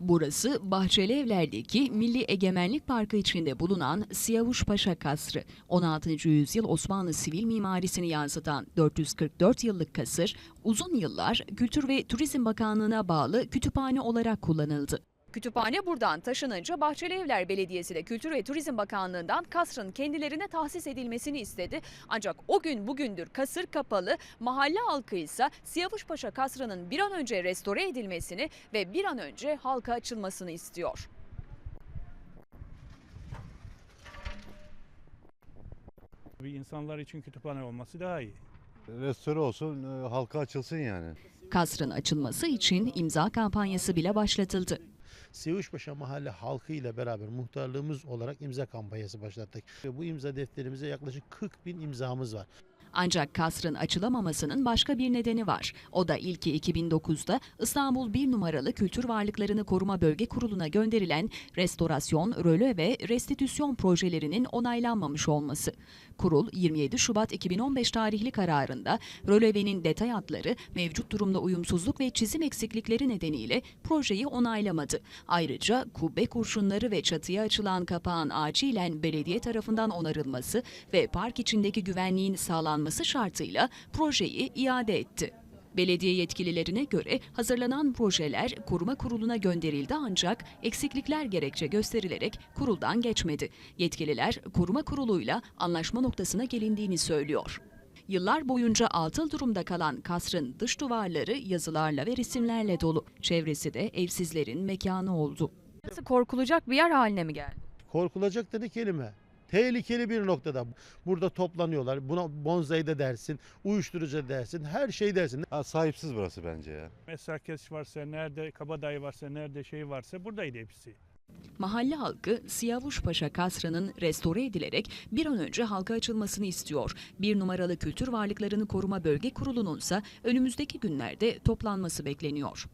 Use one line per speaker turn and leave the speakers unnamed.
Burası Bahçeli Evler'deki Milli Egemenlik Parkı içinde bulunan Siyavuşpaşa Kasrı. 16. yüzyıl Osmanlı sivil mimarisini yansıtan 444 yıllık kasır, uzun yıllar Kültür ve Turizm Bakanlığı'na bağlı kütüphane olarak kullanıldı. Kütüphane buradan taşınınca Bahçeli Evler Belediyesi de Kültür ve Turizm Bakanlığı'ndan kasrın kendilerine tahsis edilmesini istedi. Ancak o gün bugündür kasır kapalı, mahalle halkı ise Siyavuşpaşa Kasrı'nın bir an önce restore edilmesini ve bir an önce halka açılmasını istiyor.
Bir insanlar için kütüphane olması daha iyi.
Restore olsun, e, halka açılsın yani.
Kasrın açılması için imza kampanyası bile başlatıldı.
Sivuşpaşa mahalle halkı ile beraber muhtarlığımız olarak imza kampanyası başlattık. Bu imza defterimize yaklaşık 40 bin imzamız var.
Ancak kasrın açılamamasının başka bir nedeni var. O da ilki 2009'da İstanbul 1 numaralı Kültür Varlıklarını Koruma Bölge Kurulu'na gönderilen restorasyon, röle ve restitüsyon projelerinin onaylanmamış olması. Kurul 27 Şubat 2015 tarihli kararında rölevenin detay hatları mevcut durumda uyumsuzluk ve çizim eksiklikleri nedeniyle projeyi onaylamadı. Ayrıca kubbe kurşunları ve çatıya açılan kapağın acilen belediye tarafından onarılması ve park içindeki güvenliğin sağlanması şartıyla projeyi iade etti. Belediye yetkililerine göre hazırlanan projeler koruma kuruluna gönderildi ancak eksiklikler gerekçe gösterilerek kuruldan geçmedi. Yetkililer koruma kuruluyla anlaşma noktasına gelindiğini söylüyor. Yıllar boyunca atıl durumda kalan kasrın dış duvarları yazılarla ve resimlerle dolu. Çevresi de evsizlerin mekanı oldu. Korkulacak bir yer haline mi geldi?
Korkulacak dedi kelime. Tehlikeli bir noktada. Burada toplanıyorlar. Buna bonsai de dersin, uyuşturucu dersin, her şey dersin.
Ha, sahipsiz burası bence ya.
Mesakes varsa, nerede kabadayı varsa, nerede şey varsa buradaydı hepsi.
Mahalle halkı Siyavuşpaşa Kasrı'nın restore edilerek bir an önce halka açılmasını istiyor. Bir numaralı Kültür Varlıklarını Koruma Bölge Kurulu'nun ise önümüzdeki günlerde toplanması bekleniyor.